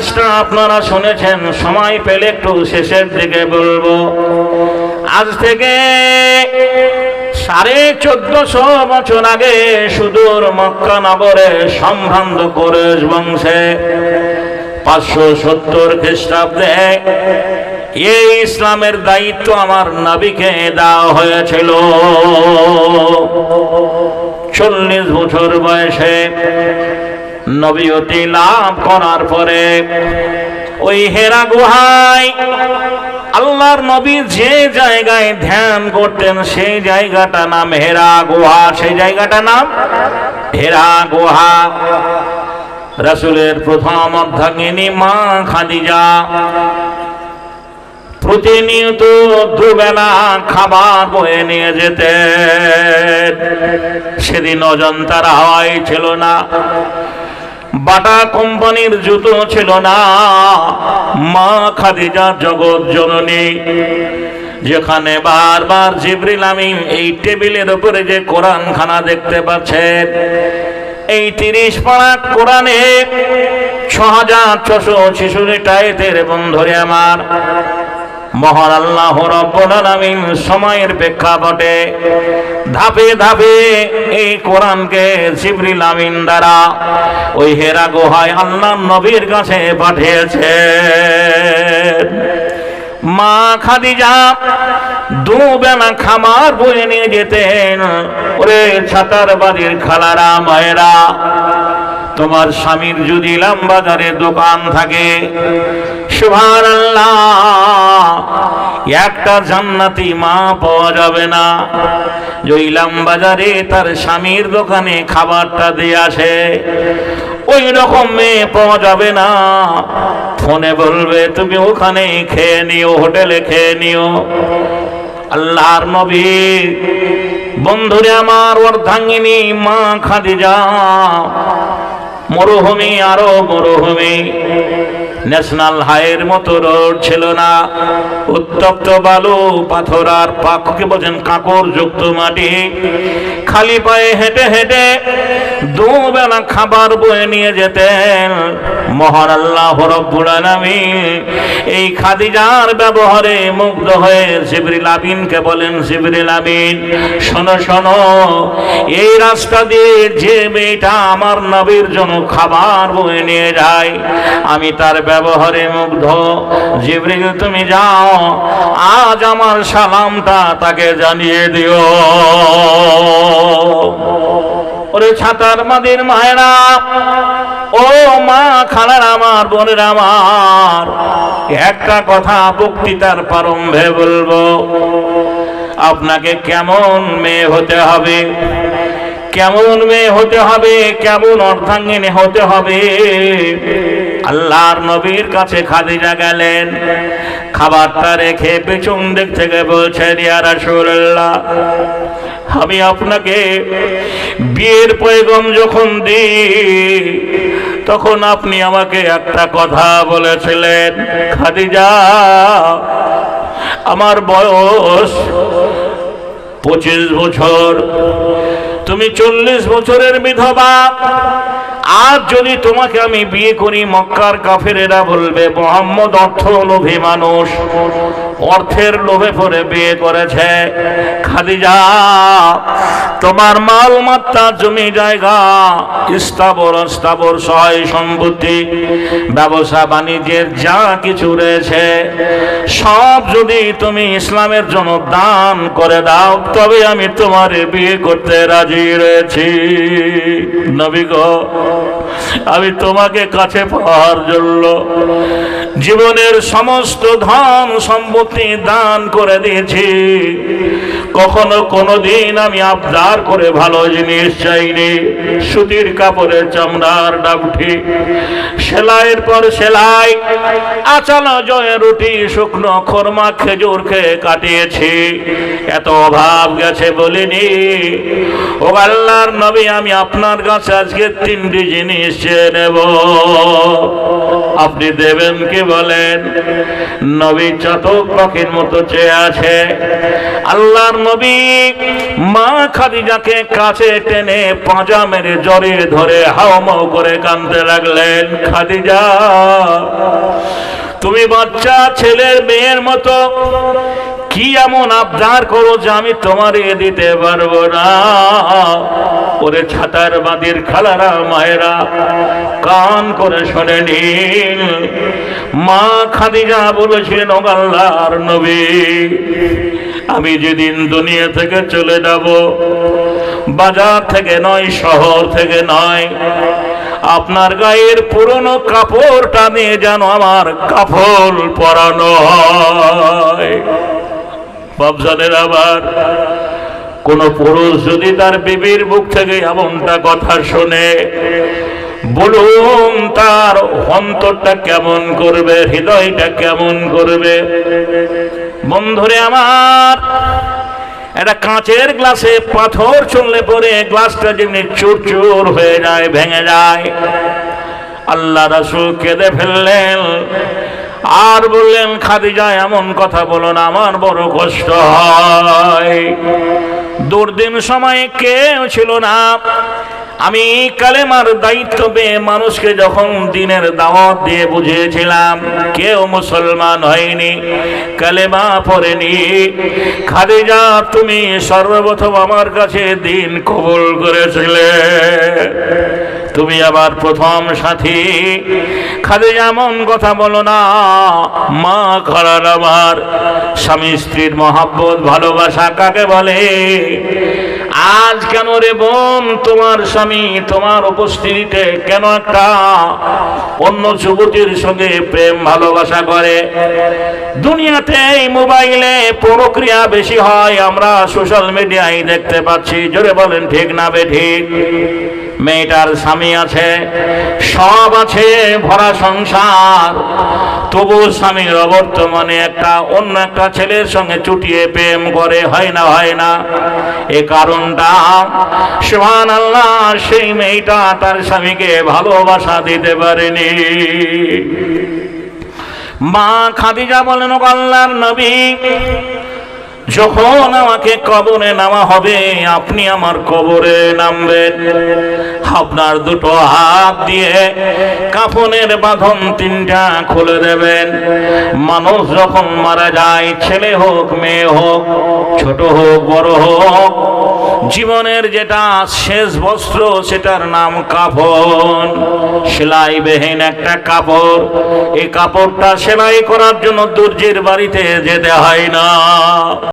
ইতিহাসটা আপনারা শুনেছেন, সময় পেলে একটু শেষের দিকে বলব। আজ থেকে সাড়ে চোদ্দশো বছর আগে সুদূর মক্কা নগরে সম্ভ্রান্ত কোরেশ বংশে পাঁচশো সত্তর খ্রিস্টাব্দে এই ইসলামের দায়িত্ব আমার নাবিকে দেওয়া হয়েছিল। চল্লিশ বছর বয়সে নবীয়তি লাভ করার পরে ওই হেরা গুহায় আল্লাহর নবী যে জায়গায় ধ্যান করতেন সেই জায়গাটা নাম হেরা গুহা। সেই জায়গাটা নাম হেরা গুহা। রাসূলের প্রথম অর্ধাঙ্গিনী মা খাদিজা প্রতিনিয়ত দুবেলা খাবার বয়ে নিয়ে যেতেন। সেদিন অজন্তার হাওয়াই ছিল না। বাটা কোম্পানির জুতো ছিল না। মা খাদিজা জগৎ জননী, যেখানে বারবার জিবরিল আমিন এই টেবিলের উপরে যে কোরআন খানা দেখতে পাচ্ছেন, এই তিরিশ পাড়া কোরআনে ছ হাজার ছশো ছেষট্টি আয়তের বন্ধুরে আমার মহান আল্লাহ রব্বুল সময়ের প্রেক্ষাপটে ধাপে ধাপে এই কোরআনকে জিবরিল আমিন দ্বারা ওই হেরা গুহায় আল্লাহ নবীর কাছে পাঠিয়েছে। মা খাদিজা দুবেলা খামার বয়ে নিয়ে যেতেন। ওরে ছাতার বাড়ির খালারা, মায়েরা তোমার স্বামীর যদি বাজারে দোকান থাকে সুভান একটা জান্নাতি মা পাওয়া যাবে না। জইলাম বাজারে তার স্বামীর দোকানে খাবারটা দিয়ে আসে, ওই রকম মেয়ে পাওয়া যাবে না। ফোনে বলবে, তুমি ওখানে খেয়ে নিও, হোটেলে খেয়ে নিও। আল্লাহর নবী, বন্ধুরে আমার অর্ধাঙ্গিনী মা খাদিজা মরুভূমি আরও মরুভূমি। ন্যাশনাল হাইয়ের মতো রোড ছিল না। উত্তপ্ত বালু, পাথর আর পাখকে বোঝেন কাকর যুক্ত মাটি। খালি পায়ে হেঁটে হেঁটে দুবেলা খাবার বয়ে নিয়ে যেতেন। মহান আল্লাহ রব্বুল আলামিন এই খাদিজার ব্যবহারে মুগ্ধ হয়ে জিবরিল আমিনকে বলেন, জিবরিল আমিন, শোনো শোনো, এই রাস্তা দিয়ে যে মেয়েটা আমার নবীর জন্য খাবার বয়ে নিয়ে যায়, আমি তার ব্যবহারে মুগ্ধ। জিবরিল, তুমি যাও, আজ আমার সালামটা তাকে জানিয়ে দিও। ওরে ছাতার মাদির মায়েরা, ও মা খালার আমার, বোনের আমার, একটা কথা বক্তৃতার প্রারম্ভে বলব, আপনাকে কেমন মেয়ে হতে হবে? কেমন মেয়ে হতে হবে? কেমন অর্ধাঙ্গিনী হতে হবে? আল্লাহর নবীর কাছে খাদিজা গেলেন, খাবারটা রেখে পেছন দিক থেকে বলছেন, ইয়া রাসূলুল্লাহ আমি আপনাকে বিয়ের পয়গম যখন দিই, তখন আপনি আমাকে একটা কথা বলেছিলেন, খাদিজা, আমার বয়স পঁচিশ বছর, তুমি চল্লিশ বছরের বিধবা, আজ যদি তোমাকে আমি বিয়ে করি, মক্কার কাফেরেরা বলবে, মোহাম্মদ অর্থ লোভী মানুষ অর্থের লোভে পড়ে বিয়ে করেছে। খাদিজা, তোমার মাল, মাত্রা, জমি, জায়গা, স্থাবর স্থাবর সহায় সম্পত্তি, ব্যবসা, বাণিজ্যের যা কিছু রয়েছে, সব যদি তুমি ইসলামের জন্য দান করে দাও, তবে আমি তোমার বিয়ে করতে রাজি রয়েছি। নবী গো আমি তোমাকে কাছে পাওয়ার জন্য জীবনের সমস্ত ধন সম্পত্তি দান করে দিয়েছি। কখনো কোনো দিন আমি আবদার করে ভালো জিনিস চাইনি। সুতির কাপড়ের চামড়ার ডাবঠি সেলাইয়ের পর সেলাই আচালা জয় রুটি, শুকনো খরমা, খেজুর খেয়ে কাটিয়েছি। এত অভাব গেছে বলিনি। ও আল্লাহর নবী, আমি আপনার কাছে আজকে তিনটি জিনিস চেয়ে নেব। আপনি দেবেন কি বলেন? নবী চাতক পাখির মতো চেয়ে আছে। আল্লাহর নবী মা খাদিজাকে কাছে টেনে পাঁজা মেরে জড়িয়ে ধরে হাওমাও করে কাঁদতে লাগলেন, খাদিজা, তুমি বাচ্চা ছেলের মেয়ের মতো, কি এমন আবদার করো যে আমি তোমার এ দিতে পারব না? ওরে ছাতার বাদির খালারা মায়েরা কান করে শোনে নীল মা খাদিজা বলেছিলেন ওগাল্লার নবী আমি যেদিন দুনিয়া থেকে চলে যাব, বাজার থেকে নয়, শহর থেকে নয়, আপনার গায়ের পুরনো কাপড়টা নিয়ে যেন আমার কাফল পরানো হয়। আবার কোন পুরুষ যদি তার বিবির মুখ থেকে এমনটা কথা শোনে, বলুন তার অন্তরটা কেমন করবে, হৃদয়টা কেমন করবে? বন্ধুরে আমার। একটা কাঁচের গ্লাসে পাথর চললে পরে গ্লাসটা যেমনি চুর চুর হয়ে যায়, ভেঙে যায়। আল্লাহ রাসুল কেঁদে ফেললেন। আর বললেন, খাদিজা, এমন কথা বলো না, আমার বড় কষ্ট হয়। দুর্দিন সময়ে কেউ ছিল না। আমি কালেমার দায়িত্ব পেয়ে মানুষকে যখন দিনের দাওয়াত দিয়ে বুঝিয়েছিলাম, কেউ মুসলমান হয়নি, কালেমা পড়েনি। খাদিজা, তুমি সর্বপ্রথম আমার কাছে দিন কবুল করেছিলে। তুমি আবার প্রথম সাথী। খাদে এমন কথা বলো না, মা খারার আমার স্বামী স্ত্রীর মহাব্বত, ভালোবাসা কাকে বলে? আজ কেন রে বোন তোমার স্বামী তোমার উপস্থিতিতে কেন একটা অন্য যুবতীর সঙ্গে প্রেম ভালোবাসা করে? দুনিয়াতে এই মোবাইলে প্রক্রিয়া বেশি হয়, আমরা সোশ্যাল মিডিয়ায় দেখতে পাচ্ছি। জোরে বলেন, ঠিক না বে ঠিক? মেয়েটার স্বামী আছে, সব আছে, ভরা সংসার। তবু স্বামীর অবর্তমানে একটা অন্য একটা ছেলের সঙ্গে চুটিয়ে প্রেম করে, হয় না হয় না। এ কারণটা সোহান আল্লাহ সেই মেয়েটা তার স্বামীকে ভালোবাসা দিতে পারেনি। মা খাদিজা বলেন "ও আল্লাহর নবী যখন আমাকে কবরে নামা হবে, আপনি আমার কবরে নামবেন। আপনার দুটো হাত দিয়ে কাফনের বাঁধন তিনটা খুলে দেবেন। মানুষ যখন মারা যায়, ছেলে হোক, মেয়ে হোক, ছোট হোক, বড় হোক, জীবনের যেটা শেষ বস্ত্র, সেটার নাম কাফন। সেলাই বেহীন একটা কাপড়। এই কাপড়টা সেলাই করার জন্য দর্জির বাড়িতে যেতে হয় না।